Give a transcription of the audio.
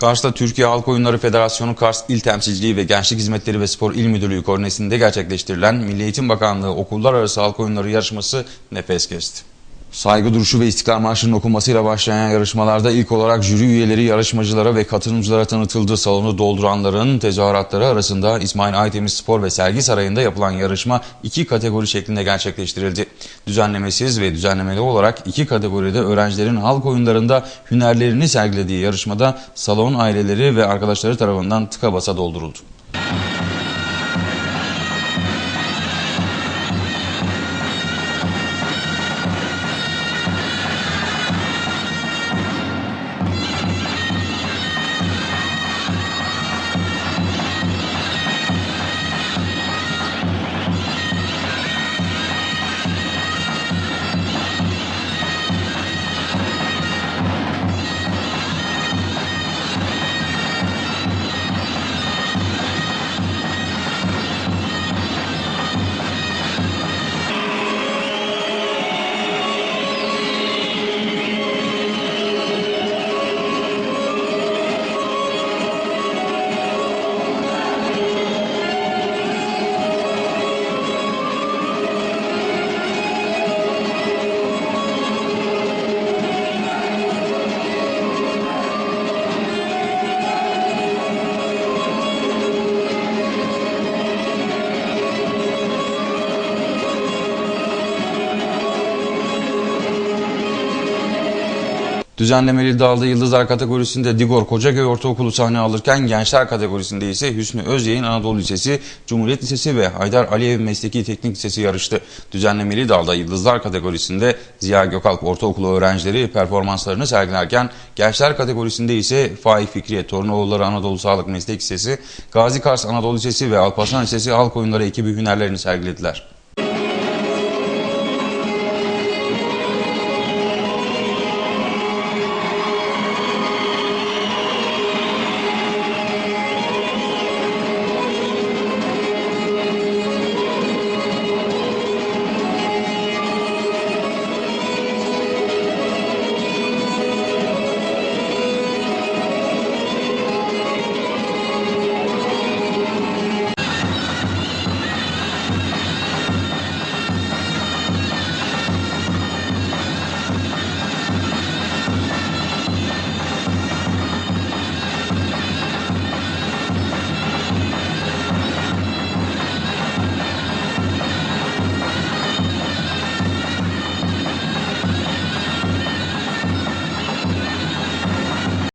Kars'ta Türkiye Halk Oyunları Federasyonu Kars İl Temsilciliği ve Gençlik Hizmetleri ve Spor İl Müdürlüğü koordinesinde gerçekleştirilen Milli Eğitim Bakanlığı Okullar Arası Halk Oyunları yarışması nefes kesti. Saygı duruşu ve İstiklal Marşı'nın okunmasıyla başlayan yarışmalarda ilk olarak jüri üyeleri yarışmacılara ve katılımcılara tanıtıldı. Salonu dolduranların tezahüratları arasında İsmail Aytemiz Spor ve Sergi Sarayı'nda yapılan yarışma iki kategori şeklinde gerçekleştirildi. Düzenlemesiz ve düzenlemeli olarak iki kategoride öğrencilerin halk oyunlarında hünerlerini sergilediği yarışmada salon aileleri ve arkadaşları tarafından tıka basa dolduruldu. Düzenlemeli dalda Yıldızlar kategorisinde Digor Kocaköy Ortaokulu sahne alırken gençler kategorisinde ise Hüsnü Özyayın Anadolu Lisesi, Cumhuriyet Lisesi ve Haydar Aliyev Mesleki Teknik Lisesi yarıştı. Düzenlemeli dalda Yıldızlar kategorisinde Ziya Gökalp Ortaokulu öğrencileri performanslarını sergilerken gençler kategorisinde ise Faik Fikriye Torunoğulları Anadolu Sağlık Meslek Lisesi, Gazi Kars Anadolu Lisesi ve Alparslan Lisesi halk oyunları ekibi hünerlerini sergilediler.